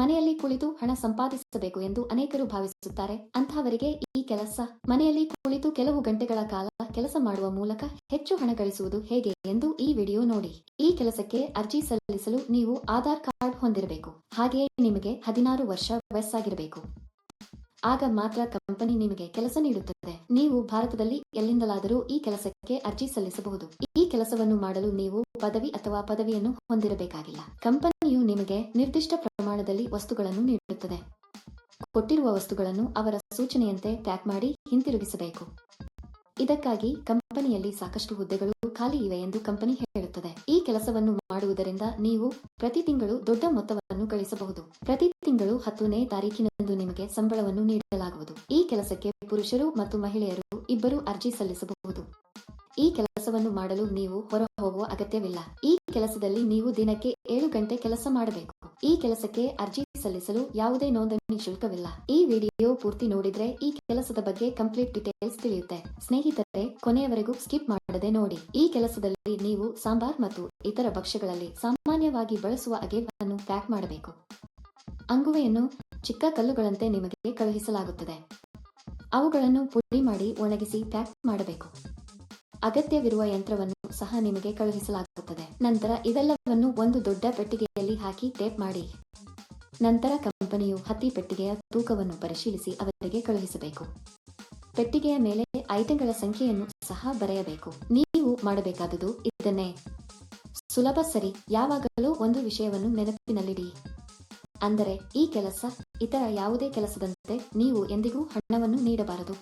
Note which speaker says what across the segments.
Speaker 1: ಮನೆಯಲ್ಲಿ ಕುಳಿತು ಹಣ ಸಂಪಾದಿಸಬೇಕು ಎಂದು ಅನೇಕರು ಭಾವಿಸುತ್ತಾರೆ. ಅಂತಹವರಿಗೆ ಈ ಕೆಲಸ, ಮನೆಯಲ್ಲಿ ಕುಳಿತು ಕೆಲವು ಗಂಟೆಗಳ ಕಾಲ ಕೆಲಸ ಮಾಡುವ ಮೂಲಕ ಹೆಚ್ಚು ಹಣ ಗಳಿಸುವುದು ಹೇಗೆ ಎಂದು ಈ ವಿಡಿಯೋ ನೋಡಿ. ಈ ಕೆಲಸಕ್ಕೆ ಅರ್ಜಿ ಸಲ್ಲಿಸಲು ನೀವು ಆಧಾರ್ ಕಾರ್ಡ್ ಹೊಂದಿರಬೇಕು. ಹಾಗೆಯೇ ನಿಮಗೆ ಹದಿನಾರು ವರ್ಷ ವಯಸ್ಸಾಗಿರಬೇಕು. ಆಗ ಮಾತ್ರ ಕಂಪನಿ ನಿಮಗೆ ಕೆಲಸ ನೀಡುತ್ತದೆ. ನೀವು ಭಾರತದಲ್ಲಿ ಎಲ್ಲಿಂದಲಾದರೂ ಈ ಕೆಲಸಕ್ಕೆ ಅರ್ಜಿ ಸಲ್ಲಿಸಬಹುದು. ಈ ಕೆಲಸವನ್ನು ಮಾಡಲು ನೀವು ಪದವಿ ಅಥವಾ ಪದವಿಯನ್ನು ಹೊಂದಿರಬೇಕಾಗಿಲ್ಲ. ಕಂಪನಿಯು ನಿಮಗೆ ನಿರ್ದಿಷ್ಟ ಪ್ರಮಾಣದಲ್ಲಿ ವಸ್ತುಗಳನ್ನು ನೀಡುತ್ತದೆ. ಕೊಟ್ಟಿರುವ ವಸ್ತುಗಳನ್ನು ಅವರ ಸೂಚನೆಯಂತೆ ಪ್ಯಾಕ್ ಮಾಡಿ ಹಿಂತಿರುಗಿಸಬೇಕು. ಇದಕ್ಕಾಗಿ ಕಂಪನಿಯಲ್ಲಿ ಸಾಕಷ್ಟು ಹುದ್ದೆಗಳು ಖಾಲಿ ಇವೆ ಎಂದು ಕಂಪನಿ ಹೇಳುತ್ತದೆ. ಈ ಕೆಲಸವನ್ನು ಮಾಡುವುದರಿಂದ ನೀವು ಪ್ರತಿ ತಿಂಗಳು ದೊಡ್ಡ ಮೊತ್ತವನ್ನು ಗಳಿಸಬಹುದು. ಪ್ರತಿ ತಿಂಗಳು ಹತ್ತನೇ ತಾರೀಕಿನಂದು ನಿಮಗೆ ಸಂಬಳವನ್ನು ನೀಡಲಾಗುವುದು. ಈ ಕೆಲಸಕ್ಕೆ ಪುರುಷರು ಮತ್ತು ಮಹಿಳೆಯರು ಇಬ್ಬರು ಅರ್ಜಿ ಸಲ್ಲಿಸಬಹುದು. ಈ ಕೆಲಸವನ್ನು ಮಾಡಲು ನೀವು ಹೊರ ಹೋಗುವ ಅಗತ್ಯವಿಲ್ಲ. ಈ ಕೆಲಸದಲ್ಲಿ ನೀವು ದಿನಕ್ಕೆ ಏಳು ಗಂಟೆ ಕೆಲಸ ಮಾಡಬೇಕು. ಈ ಕೆಲಸಕ್ಕೆ ಅರ್ಜಿ ಸಲ್ಲಿಸಲು ಯಾವುದೇ ನೋಂದಣಿ ಶುಲ್ಕವಿಲ್ಲ. ಈ ವಿಡಿಯೋ ಪೂರ್ತಿ ನೋಡಿದ್ರೆ ಈ ಕೆಲಸದ ಬಗ್ಗೆ ಕಂಪ್ಲೀಟ್ ಡೀಟೇಲ್ಸ್ ತಿಳಿಯುತ್ತೆ. ಸ್ನೇಹಿತರೆ, ಕೊನೆಯವರೆಗೂ ಸ್ಕಿಪ್ ಮಾಡದೆ ನೋಡಿ. ಈ ಕೆಲಸದಲ್ಲಿ ನೀವು ಸಾಂಬಾರ್ ಮತ್ತು ಇತರ ಭಕ್ಷ್ಯಗಳಲ್ಲಿ ಸಾಮಾನ್ಯವಾಗಿ ಬಳಸುವ ಅಗೇವನ್ನು ಪ್ಯಾಕ್ ಮಾಡಬೇಕು. ಅಂಗುವೆಯನ್ನು ಚಿಕ್ಕ ಕಲ್ಲುಗಳಂತೆ ನಿಮಗೆ ಕಳುಹಿಸಲಾಗುತ್ತದೆ. ಅವುಗಳನ್ನು ಪುಡಿ ಮಾಡಿ ಒಣಗಿಸಿ ಪ್ಯಾಕ್ ಮಾಡಬೇಕು. ಅಗತ್ಯವಿರುವ ಯಂತ್ರವನ್ನು ಸಹ ನಿಮಗೆ ಕಳುಹಿಸಲಾಗುತ್ತದೆ. ನಂತರ ಇದೆಲ್ಲವನ್ನು ಒಂದು ದೊಡ್ಡ ಪೆಟ್ಟಿಗೆಯಲ್ಲಿ ಹಾಕಿ ಟೇಪ್ ಮಾಡಿ. ನಂತರ ಕಂಪನಿಯು ಹತ್ತಿ ಪೆಟ್ಟಿಗೆಯ ತೂಕವನ್ನು ಪರಿಶೀಲಿಸಿ ಅವರಿಗೆ ಕಳುಹಿಸಬೇಕು. ಪೆಟ್ಟಿಗೆಯ ಮೇಲೆ ಐಟಂಗಳ ಸಂಖ್ಯೆಯನ್ನು ಸಹ ಬರೆಯಬೇಕು. ನೀವು ಮಾಡಬೇಕಾದುದು ಇದನ್ನೇ. ಸುಲಭ ಸರಿ, ಯಾವಾಗಲೂ ಒಂದು ವಿಷಯವನ್ನು ನೆನಪಿನಲ್ಲಿಡಿ. ಅಂದರೆ, ಈ ಕೆಲಸ ಇತರ ಯಾವುದೇ ಕೆಲಸದಂತೆ ನೀವು ಎಂದಿಗೂ ಹಣವನ್ನು ನೀಡಬಾರದು.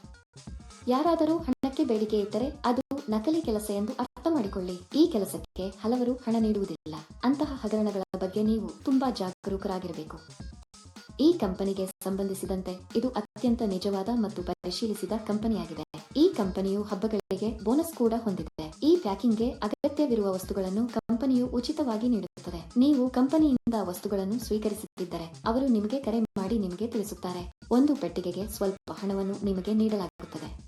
Speaker 1: ಯಾರಾದರೂ ಹಣಕ್ಕೆ ಬೇಡಿಕೆ ಇದ್ದರೆ ಅದು ನಕಲಿ ಕೆಲಸ ಎಂದು ಅರ್ಥ ಮಾಡಿಕೊಳ್ಳಿ. ಈ ಕೆಲಸಕ್ಕೆ ಹಲವರು ಹಣ ನೀಡುವುದಿಲ್ಲ. ಅಂತಹ ಹಗರಣಗಳ ಬಗ್ಗೆ ನೀವು ತುಂಬಾ ಜಾಗರೂಕರಾಗಿರಬೇಕು. ಈ ಕಂಪನಿಗೆ ಸಂಬಂಧಿಸಿದಂತೆ ಇದು ಅತ್ಯಂತ ನಿಜವಾದ ಮತ್ತು ಪರಿಶೀಲಿಸಿದ ಕಂಪನಿಯಾಗಿದೆ. ಈ ಕಂಪನಿಯು ಹಬ್ಬಗಳಿಗೆ ಬೋನಸ್ ಕೂಡ ಹೊಂದಿದೆ. ಈ ಪ್ಯಾಕಿಂಗ್ಗೆ ಅಗತ್ಯವಿರುವ ವಸ್ತುಗಳನ್ನು ಕಂಪನಿಯು ಉಚಿತವಾಗಿ ನೀಡುತ್ತದೆ. ನೀವು ಕಂಪನಿಯಿಂದ ವಸ್ತುಗಳನ್ನು ಸ್ವೀಕರಿಸುತ್ತಿದ್ದರೆ ಅವರು ನಿಮಗೆ ಕರೆ ಮಾಡಿ ನಿಮಗೆ ತಿಳಿಸುತ್ತಾರೆ. ಒಂದು ಪೆಟ್ಟಿಗೆಗೆ ಸ್ವಲ್ಪ ಹಣವನ್ನು ನಿಮಗೆ ನೀಡಲಾಗುತ್ತದೆ.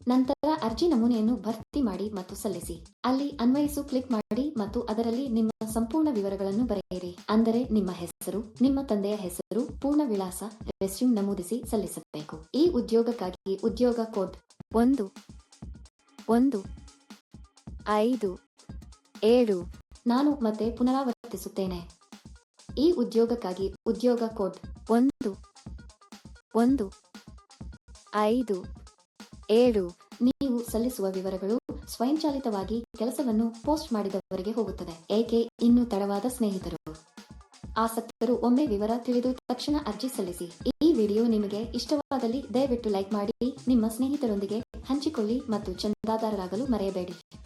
Speaker 1: ನಂತರ ಅರ್ಜಿ ನಮೂನೆಯನ್ನು ಭರ್ತಿ ಮಾಡಿ ಮತ್ತು ಸಲ್ಲಿಸಿ. ಅಲ್ಲಿ ಅನ್ವಯಿಸು ಕ್ಲಿಕ್ ಮಾಡಿ ಮತ್ತು ಅದರಲ್ಲಿ ನಿಮ್ಮ ಸಂಪೂರ್ಣ ವಿವರಗಳನ್ನು ಬರೆಯಿರಿ. ಅಂದರೆ ನಿಮ್ಮ ಹೆಸರು, ನಿಮ್ಮ ತಂದೆಯ ಹೆಸರು, ಪೂರ್ಣ ವಿಳಾಸ, ರೆಸ್ಯೂಮ್ ನಮೂದಿಸಿ ಸಲ್ಲಿಸಬೇಕು. ಈ ಉದ್ಯೋಗಕ್ಕಾಗಿ ಉದ್ಯೋಗ ಕೋಡ್ ಒಂದು ಒಂದು, ಐದು, ಏಳು ನಾನು ಮತ್ತೆ ಪುನರಾವರ್ತಿಸುತ್ತೇನೆ. ಈ ಉದ್ಯೋಗಕ್ಕಾಗಿ ಉದ್ಯೋಗ ಕೋಡ್ ಒಂದು ಒಂದು, ಐದು ಏಳು. ನೀವು ಸಲ್ಲಿಸುವ ವಿವರಗಳು ಸ್ವಯಂಚಾಲಿತವಾಗಿ ಕೆಲಸವನ್ನು ಪೋಸ್ಟ್ ಮಾಡಿದವರಿಗೆ ಹೋಗುತ್ತದೆ. ಏಕೆ? ಇನ್ನು ತಡವಾದ ಸ್ನೇಹಿತರು. ಆಸಕ್ತರು ಒಮ್ಮೆ ವಿವರ ತಿಳಿದು ತಕ್ಷಣ ಅರ್ಜಿ ಸಲ್ಲಿಸಿ. ಈ ವಿಡಿಯೋ ನಿಮಗೆ ಇಷ್ಟವಾದಲ್ಲಿ ದಯವಿಟ್ಟು ಲೈಕ್ ಮಾಡಿ, ನಿಮ್ಮ ಸ್ನೇಹಿತರೊಂದಿಗೆ ಹಂಚಿಕೊಳ್ಳಿ ಮತ್ತು ಚಂದಾದಾರರಾಗಲು ಮರೆಯಬೇಡಿ.